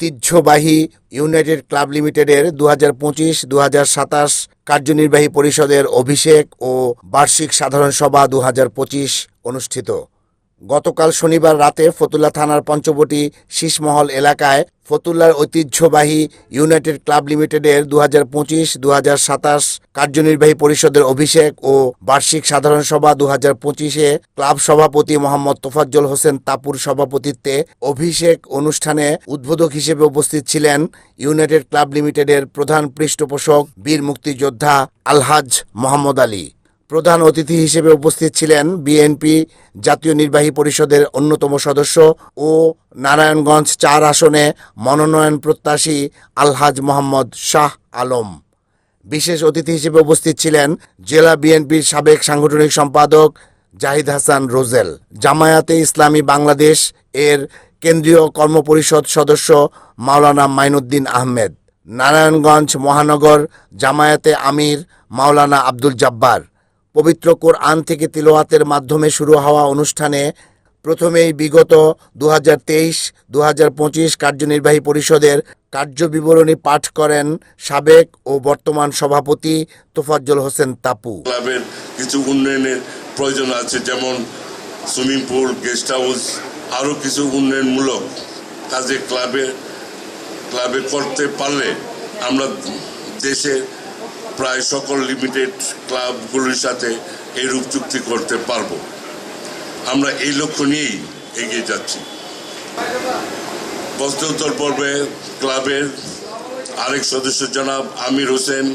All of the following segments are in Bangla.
ঐতিহ্যবাহী ইউনাইটেড ক্লাব লিমিটেডের দু হাজার পঁচিশ দু হাজার সাতাশ কার্যনির্বাহী পরিষদের অভিষেক ও বার্ষিক সাধারণ সভা দু হাজার পঁচিশ অনুষ্ঠিত। গতকাল শনিবার রাতে ফতুল্লা থানার পঞ্চবটি শীষমহল এলাকায় ফতুল্লার ঐতিহ্যবাহী ইউনাইটেড ক্লাব লিমিটেডের দু হাজার পঁচিশ দু হাজার সাতাশ কার্যনির্বাহী পরিষদের অভিষেক ও বার্ষিক সাধারণ সভা দু হাজার পঁচিশে ক্লাব সভাপতি মোহাম্মদ তোফাজ্জল হোসেন তাপুর সভাপতিত্বে অভিষেক অনুষ্ঠানে উদ্বোধক হিসেবে উপস্থিত ছিলেন ইউনাইটেড ক্লাব লিমিটেডের প্রধান পৃষ্ঠপোষক বীর মুক্তিযোদ্ধা আলহাজ মোহাম্মদ আলী। প্রধান অতিথি হিসেবে উপস্থিত ছিলেন বিএনপি জাতীয় নির্বাহী পরিষদের অন্যতম সদস্য ও নারায়ণগঞ্জ চার আসনে মনোনয়ন প্রত্যাশী আলহাজ মোহাম্মদ শাহ আলম। বিশেষ অতিথি হিসেবে উপস্থিত ছিলেন জেলা বিএনপির সাবেক সাংগঠনিক সম্পাদক জাহিদ হাসান রোজেল। জামায়াতে ইসলামী বাংলাদেশ এর কেন্দ্রীয় কর্মপরিষদ সদস্য মাওলানা মাইনুদ্দিন আহমেদ। নারায়ণগঞ্জ মহানগর জামায়াতে আমির মাওলানা আব্দুল জাব্বার। পবিত্র কোরআন থেকে তিলোয়াতের মাধ্যমে শুরু হওয়া অনুষ্ঠানে প্রথমেই বিগত দু হাজার তেইশ দু হাজার পঁচিশ কার্যনির্বাহী পরিষদের কার্যবিবরণী পাঠ করেন সাবেক ও বর্তমান সভাপতি তোফাজ্জল হোসেন তাপু। ক্লাবের কিছু উন্নয়নের প্রয়োজন আছে, যেমন সুইমিং পুল, গেস্ট হাউস, আরও কিছু উন্নয়নমূলক কাজে ক্লাবে ক্লাবে করতে পারলে আমরা দেশের প্রায় সকল লিমিটেড ক্লাবগুলির সাথে এরূপ চুক্তি করতে পারব। আমরা এই লক্ষ্য নিয়েই এগিয়ে যাচ্ছি। প্রশ্নোত্তর পর্বে ক্লাবের আরেক সদস্য জনাব আমির হোসেন,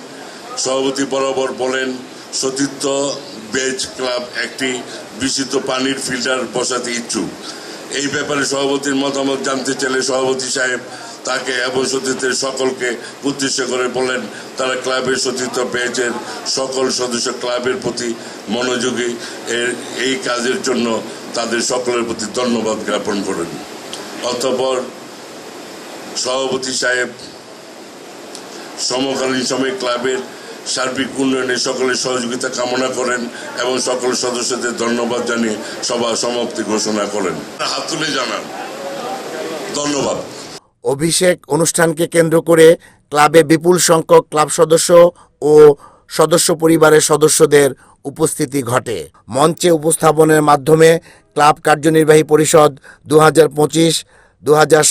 সভাপতি বরাবর বলেন, সতীর্থ বেজ ক্লাব একটি বিশুদ্ধ পানির ফিল্টার বসাতে ইচ্ছুক। এই ব্যাপারে সভাপতির মতামত জানতে চাইলে সভাপতি সাহেব তাকে এবং সতীর্থের সকলকে উদ্দেশ্য করে বলেন, তারা ক্লাবের সতীর্থ পেয়েছেন। সকল সদস্য ক্লাবের প্রতি মনোযোগী। এর, এই কাজের জন্য তাদের সকলের প্রতি ধন্যবাদ জ্ঞাপন করেন। অতঃপর সভাপতি সাহেব, সমকালীন সময়ে ক্লাবের সার্বিক উন্নয়নে সকলের সহযোগিতা কামনা করেন এবং সকল সদস্যদের ধন্যবাদ জানিয়ে সভা সমাপ্তি ঘোষণা করেন। হাত তুলে জানান। ধন্যবাদ। অভিষেক অনুষ্ঠানকে কেন্দ্র করে ক্লাবে বিপুল সংখ্যক ক্লাব সদস্য ও সদস্য পরিবারের সদস্যদের উপস্থিতি ঘটে। মঞ্চে উপস্থাপনের মাধ্যমে ক্লাব কার্যনির্বাহী পরিষদ দু হাজার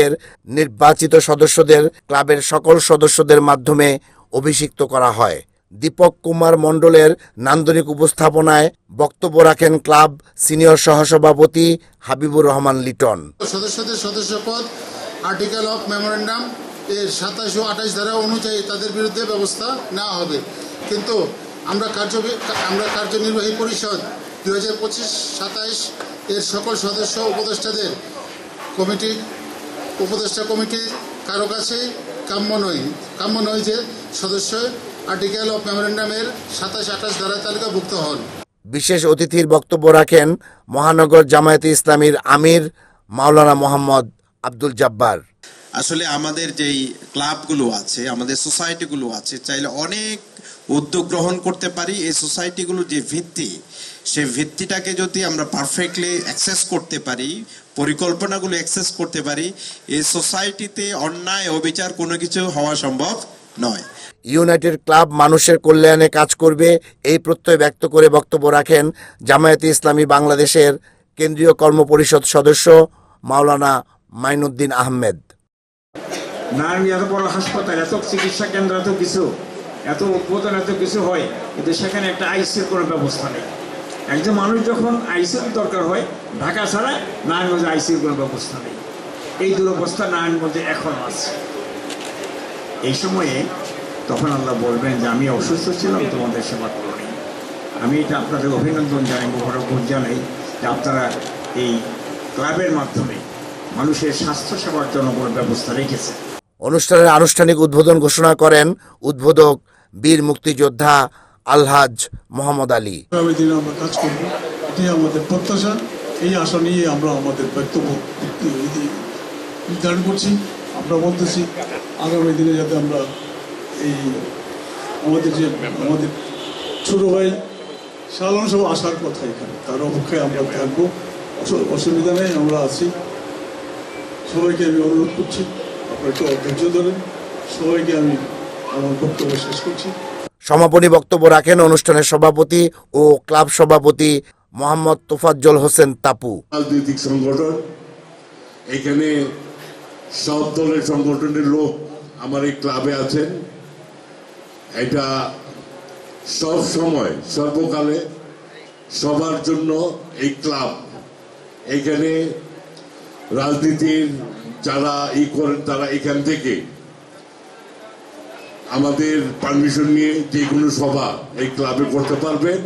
এর নির্বাচিত সদস্যদের, ক্লাবের সকল সদস্যদের মাধ্যমে অভিষিক্ত করা হয়। দীপক কুমার মণ্ডলের নান্দনিক উপস্থাপনায় বক্তব্য রাখেন ক্লাব সিনিয়র সহসভাপতি হাবিবুর রহমান লিটন। সদস্যদের সদস্যপদ আর্টিকেল অফ মেমোরেন্ডাম এর সাতাশ ও আঠাশ ধারা অনুযায়ী তাদের বিরুদ্ধে ব্যবস্থা নেওয়া হবে। কিন্তু আমরা কার্য আমরা কার্যনির্বাহী পরিষদ দু হাজার পঁচিশ সাতাইশ এর সকল সদস্য উপদেষ্টাদের কমিটি, উপদেষ্টা কমিটি কারও কাছে কাম্য নয়। কাম্য নয় যে সদস্য আর্টিকেল অফ মেমোরেন্ডামের সাতাশ আঠাশ ধারা তালিকাভুক্ত হন। বিশেষ অতিথির বক্তব্য রাখেন মহানগর জামায়াতে ইসলামীর আমির মাওলানা মোহাম্মদ আব্দুল জাব্বার। আসলে আমাদের যেই ক্লাবগুলো আছে আমাদের সোসাইটিগুলো আছে চাইলে অনেক উদ্যোগ গ্রহণ করতে পারি। এই সোসাইটিগুলোর যে ভিত্তি সেই ভিত্তিটাকে যদি আমরা পারফেক্টলি অ্যাক্সেস করতে পারি পরিকল্পনাগুলো অ্যাক্সেস করতে পারি এই সোসাইটিতে অন্যায় অবিচার কোনো কিছু হওয়া সম্ভব নয়। ইউনাইটেড ক্লাব মানুষের কল্যাণে কাজ করবে এই প্রত্যয় ব্যক্ত করে বক্তব্য রাখেন জামায়াতে ইসলামী বাংলাদেশের কেন্দ্রীয় কর্মপরিষদ সদস্য মাওলানা মাইনুদ্দিন আহমেদ। এত হাসপাতাল, এত চিকিৎসা কেন্দ্র, এত কিছু, এত উদ্বোধন, এত কিছু হয়, কিন্তু সেখানে একটা আইসির কোনো ব্যবস্থা নেই। একজন মানুষ যখন আইসির দরকার হয়, ঢাকা ছাড়া নারায়ণগঞ্জে আইসির কোনো ব্যবস্থা নেই। এই দুরবস্থা নারায়ণগঞ্জে এখনও আছে। এই সময়ে তখন আল্লাহ বলবেন যে, আমি অসুস্থ ছিলাম, তোমাদের সেবা করনি। আমি এটা আপনাদের অভিনন্দন জানাই, মোবারকবাদ জানাই যে আপনারা এই ক্লাবের মাধ্যমে মানুষের স্বাস্থ্য সেবার জন্য কোনো ব্যবস্থা রেখেছে। অনুষ্ঠানের আনুষ্ঠানিক উদ্বোধন ঘোষণা করেন উদ্বোধক বীর মুক্তিযোদ্ধা আলহাজ মোহাম্মদ আলী। আমরা কাজ করব। এটাই আমাদের প্রত্যাশা। এই আশা নিয়ে আমরা আমাদের বক্তব্য নির্ধারণ করছি। আমরা বলতেছি আগামী দিনে যাতে আমরা এই আমাদের যে আমাদের ছোট ভাই সাধারণ সব আসার কথা এখানে তার অপেক্ষায় আমরা থাকব। অসু- অসুবিধা নেই আমরা আছি। সবাইকে আমি অনুরোধ করছি আপনারা একটু ধৈর্য ধরেন। সবাইকে আমি আমার বক্তব্য শেষ করছি। সমাপনী বক্তব্য রাখেন অনুষ্ঠানের সভাপতি ও ক্লাব সভাপতি মোহাম্মদ তোফাজ্জল হোসেন তাপু। রাজনৈতিক সংগঠন এখানে সব দলের সংগঠনের লোক আমার এই ক্লাবে আছেন। এটা সব সময় সর্বকালে সবার জন্য এই ক্লাব। এখানে রাজনীতির যারা ই করেন, তারা এখান থেকে আমাদের পারমিশন নিয়ে যে কোনো সভা এই ক্লাবে করতে পারবেন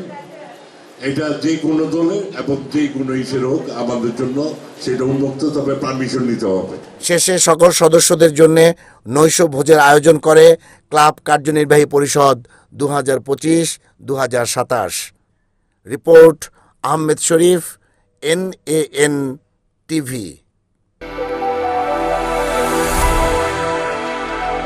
এটা যে কোনো দলে এবং যে কোনো ইসের হোক, আমাদের জন্য সেটা উন্মুক্ত, তবে পারমিশন নিতে হবে। শেষে সকল সদস্যদের জন্য নৈশ ভোজের আয়োজন করে ক্লাব কার্যনির্বাহী পরিষদ দু হাজার পঁচিশ দু হাজার সাতাশ। Report Ahmed Sharif N A N TV.